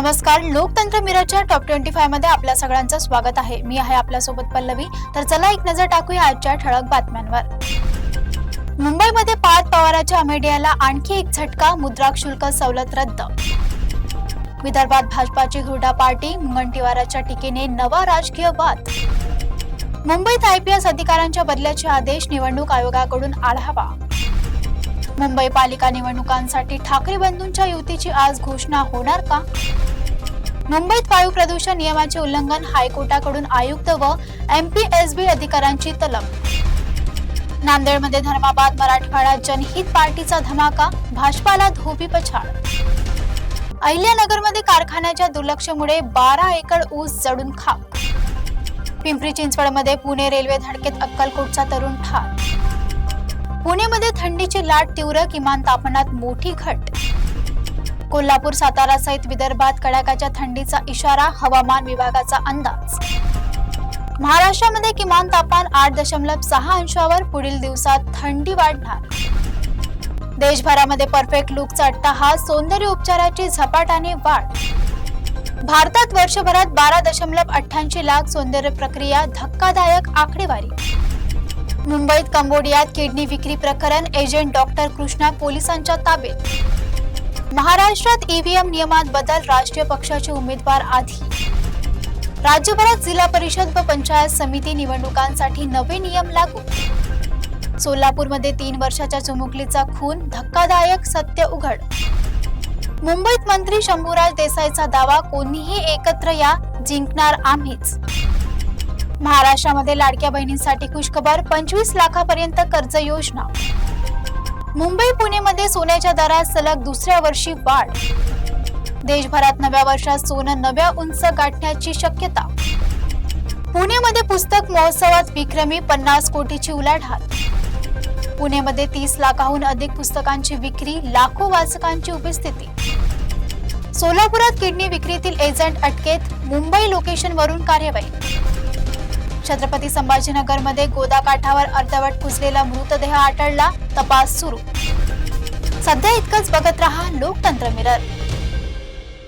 नमस्कार. लोकतंत्र मिररच्या top twenty फायमध्ये आपल्या सगळ्यांचं स्वागत आहे. मी आहे आपल्यासोबत पल्लवी. तर चला एक नजर टाकूया आजच्या ठळक बातम्यांवर. मुंबईमध्ये पार्थ पवाराच्या अमेडियाला आणखी एक झटका मुद्रा शुल्क सवलत रद्द. विदर्भात भाजपाची हुरडा पार्टी मुनगंटीवाराच्या टीकेने नवा राजकीय वाद. मुंबईत आयपीएस अधिकाऱ्यांच्या बदल्याचे आदेश निवडणूक आयोगाकडून आढावा. मुंबई पालिका निवडणुकांसाठी ठाकरे बंधूंच्या युतीची आज घोषणा होणार का? मुंबईत वायू प्रदूषण नियमाचे उल्लंघन हायकोर्टाकडून आयुक्त व एमपीएसबी अधिकाऱ्यांची तलब. नांदेडमध्ये धर्माबाद मराठवाडा जनहित पार्टीचा धमाका भाजपाला धोबी पछाड. अहिल्यानगरमध्ये कारखान्याच्या दुर्लक्षमुळे बारा एकर ऊस जडून खाक. पिंपरी चिंचवडमध्ये पुणे रेल्वे धडकेत अक्कलकोटचा तरुण ठार. पुणेमध्ये थंडीची लाट तीव्र किमान तापमानात मोठी घट. कोल्हापूर सातारा सहित विदर्भात कडाक्याच्या थंडीचा इशारा हवामान विभागाचा अंदाज. महाराष्ट्रामध्ये किमान तापमान आठ दशमलव सहा अंशावर पुढील दिवसात थंडी वाढणार. देशभरामध्ये परफेक्ट लुकचा अट्टाहास सौंदर्य उपचाराची झपाट्याने वाढ. भारतात वर्षभरात बारा दशमलव अठ्ठ्याऐंशी लाख सौंदर्य प्रक्रिया धक्कादायक आकडेवारी. मुंबईत कंबोडियात किडनी विक्री प्रकरण एजंट डॉक्टर कृष्णा पोलिसांच्या ताब्यात. महाराष्ट्रात ईव्हीएम नियमात बदल राष्ट्रीय पक्षाचे उमेदवार आधी. राज्यभरात जिल्हा परिषद व पंचायत समिती निवडणुकांसाठी नवे नियम लागू. सोलापूरमध्ये तीन वर्षाच्या चुमुकलीचा खून धक्कादायक सत्य उघड. मुंबईत मंत्री शंभूराज देसाईचा दावा कोणीही एकत्र या जिंकणार आम्हीच. महाराष्ट्रामध्ये लाडक्या बहिणींसाठी खुशखबर पंचवीस लाखापर्यंत कर्ज योजना. मुंबई पुणेमध्ये सोन्याच्या दरात सलग दुसऱ्या वर्षी वाढ. देशभरात नव्या वर्षात सोनं नव्या उंच गाठण्याची शक्यता. पुणेमध्ये पुस्तक महोत्सवात विक्रमी पन्नास कोटीची उलाढाल. पुणेमध्ये तीस लाखाहून अधिक पुस्तकांची विक्री लाखो वाचकांची उपस्थिती. सोलापुरात किडनी विक्रीतील एजंट अटकेत मुंबई लोकेशनवरून कार्यवाही. छत्रपती संभाजीनगरमध्ये गोदा काठावर अर्धवट कुजलेला मृतदेह आढळला. तपास सुरू. सध्या इतकंच बघत रहा लोकतंत्र मिरर.